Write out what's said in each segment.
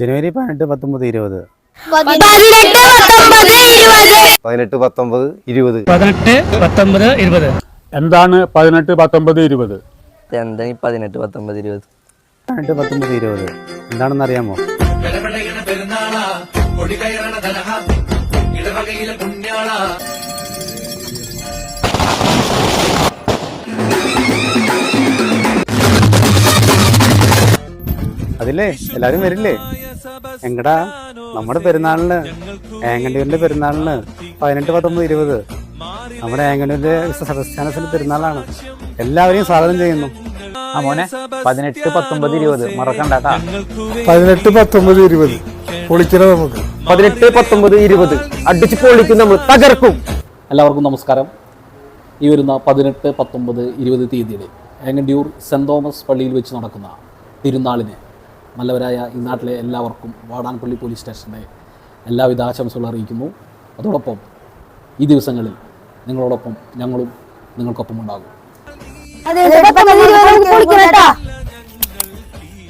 ജനുവരി പതിനെട്ട് പത്തൊമ്പത് ഇരുപത്. പതിനെട്ട് പത്തൊമ്പത് ഇരുപത്. പതിനെട്ട് പത്തൊമ്പത് ഇരുപത്. എന്താണ് പതിനെട്ട് പത്തൊമ്പത് ഇരുപത്? എന്താണ് ഈ പതിനെട്ട് പത്തൊമ്പത് ഇരുപത്? പതിനെട്ട് പത്തൊമ്പത് ഇരുപത്. എന്താണെന്ന് അറിയാമോ? അതില്ലേ? എല്ലാരും വരില്ലേ? എങ്കടാ നമ്മുടെ പെരുന്നാളിന് ഏങ്ങണ്ടിയൂരിന്റെ പെരുന്നാളിന് പതിനെട്ട് പത്തൊമ്പത് ഇരുപത്. നമ്മുടെ ഏങ്ങണ്ടിയൂരിന്റെ സദസ്യാനത്തിന്റെ പെരുന്നാളാണ്. എല്ലാവരെയും സ്വാഗതം ചെയ്യുന്നു. ആ മോനെ പതിനെട്ട് പത്തൊമ്പത് ഇരുപത്. മറക്കണ്ടാട്ടാ പതിനെട്ട് പത്തൊമ്പത് ഇരുപത്. പൊളിക്കണം നമുക്ക്? പതിനെട്ട് പത്തൊമ്പത് ഇരുപത്. അടിച്ച് പൊളിക്കും നമ്മൾ തകർക്കും. എല്ലാവർക്കും നമസ്കാരം. ഈ വരുന്ന പതിനെട്ട് പത്തൊമ്പത് ഇരുപത് തീയതിയിൽ ഏങ്ങണ്ടിയൂർ സെന്റ് തോമസ് പള്ളിയിൽ വെച്ച് നടക്കുന്ന തിരുനാളിന് നല്ലവരായ ഈ നാട്ടിലെ എല്ലാവർക്കും വാടാൻപള്ളി പോലീസ് സ്റ്റേഷന്റെ എല്ലാവിധ ആശംസകളും അറിയിക്കുന്നു. അതോടൊപ്പം ഈ ദിവസങ്ങളിൽ നിങ്ങളോടൊപ്പം ഞങ്ങളും നിങ്ങൾക്കൊപ്പം ഉണ്ടാകും.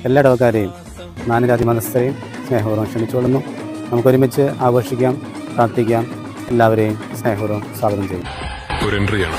എല്ലാ ഇടവക്കാരെയും നാനുരാതി മതസ്ഥരെയും സ്നേഹപൂർവം ക്ഷണിച്ചുകൊള്ളുന്നു. നമുക്കൊരുമിച്ച് ആഘോഷിക്കാം പ്രാർത്ഥിക്കാം. എല്ലാവരെയും സ്നേഹപൂർവം സ്വാഗതം ചെയ്യും. ഒരു എൻട്രിയാണ്